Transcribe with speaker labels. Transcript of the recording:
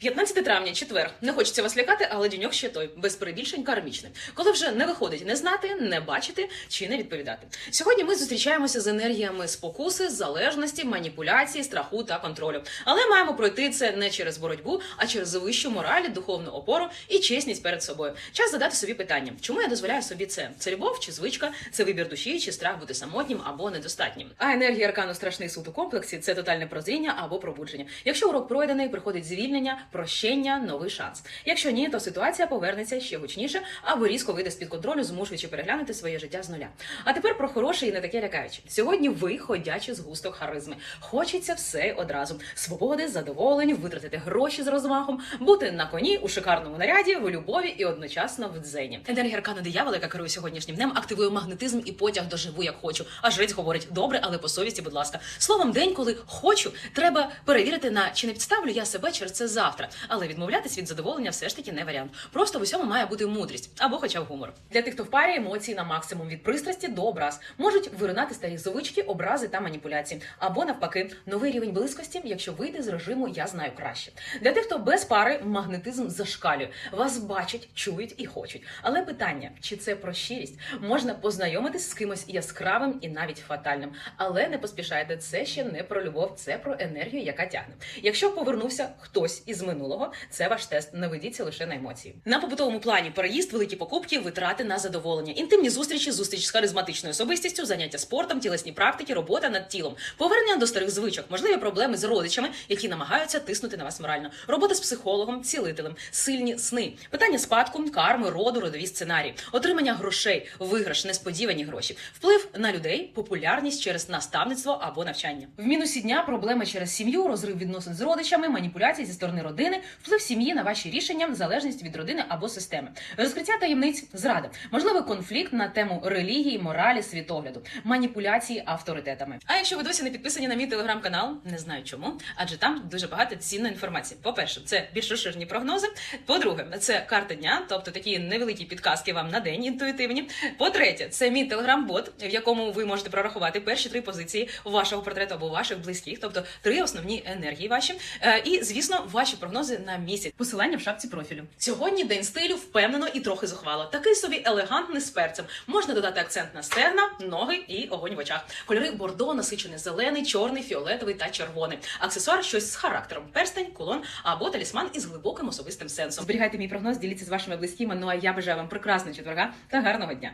Speaker 1: 15 травня, четвер. Не хочеться вас лякати, але діньок ще той без перебільшень кармічний. Коли вже не виходить не знати, не бачити чи не відповідати. Сьогодні ми зустрічаємося з енергіями спокуси, залежності, маніпуляції, страху та контролю. Але маємо пройти це не через боротьбу, а через вищу мораль, духовну опору і чесність перед собою. Час задати собі питання, чому я дозволяю собі це? Це любов чи звичка, це вибір душі, чи страх бути самотнім або недостатнім. А енергія аркану страшний суд у комплексі це тотальне прозріння або пробудження. Якщо урок пройдений, приходить звільнення, прощення, новий шанс. Якщо ні, то ситуація повернеться ще гучніше або різко вийде з під контролю, змушуючи переглянути своє життя з нуля. А тепер про хороше і не таке лякаюче. Сьогодні ви ходячі згусток харизми. Хочеться все одразу: свободи, задоволень, витратити гроші з розмахом, бути на коні у шикарному наряді, в любові і одночасно в дзені. Енергія аркану диявола, яка керує сьогоднішнім днем, активує магнетизм і потяг до живу, як хочу. А жрець говорить добре, але по совісті, будь ласка. Словом, день, коли хочу, треба перевірити на чи не підставлю я себе через це завтра. Але відмовлятись від задоволення все ж таки не варіант. Просто в усьому має бути мудрість або хоча б гумор. Для тих, хто в парі емоції на максимум від пристрасті до образ можуть виринати старі звички, образи та маніпуляції, або навпаки, новий рівень близькості, якщо вийде з режиму Я знаю краще. Для тих, хто без пари магнетизм зашкалює. Вас бачать, чують і хочуть. Але питання, чи це про щирість? Можна познайомитись з кимось яскравим і навіть фатальним. Але не поспішайте, це ще не про любов, це про енергію, яка тягне. Якщо повернувся хтось із минулого, це ваш тест. Не ведіться лише на емоції. На побутовому плані переїзд, великі покупки, витрати на задоволення, інтимні зустрічі, зустріч з харизматичною особистістю, заняття спортом, тілесні практики, робота над тілом, повернення до старих звичок, можливі проблеми з родичами, які намагаються тиснути на вас морально, робота з психологом, цілителем, сильні сни, питання спадку, карми, роду, родові сценарії, отримання грошей, виграш, несподівані гроші, вплив на людей, популярність через наставництво або навчання. В мінусі дня проблеми через сім'ю, розрив відносин з родичами, маніпуляції зі сторони родини, вплив сім'ї на ваші рішення, залежність від родини або системи, розкриття таємниць, зрада, можливий конфлікт на тему релігії, моралі, світогляду, маніпуляції авторитетами. А якщо ви досі не підписані на мій телеграм-канал, не знаю чому, адже там дуже багато цінної інформації. По-перше, це більш розширені прогнози. По-друге, це карта дня, тобто такі невеликі підказки вам на день інтуїтивні. По-третє, це мій телеграм-бот, в якому ви можете прорахувати перші три позиції вашого портрету або ваших близьких, тобто три основні енергії ваші. Е, І, звісно, ваші прогнози на місяць. Посилання в шапці профілю. Сьогодні день стилю впевнено і трохи зухвало. Такий собі елегантний з перцем. Можна додати акцент на стегна, ноги і огонь в очах. Кольори бордо, насичений зелений, чорний, фіолетовий та червоний. Аксесуар щось з характером: перстень, кулон або талісман із глибоким особистим сенсом. Зберігайте мій прогноз, діліться з вашими близькими. Ну а я бажаю вам прекрасного четверга та гарного дня.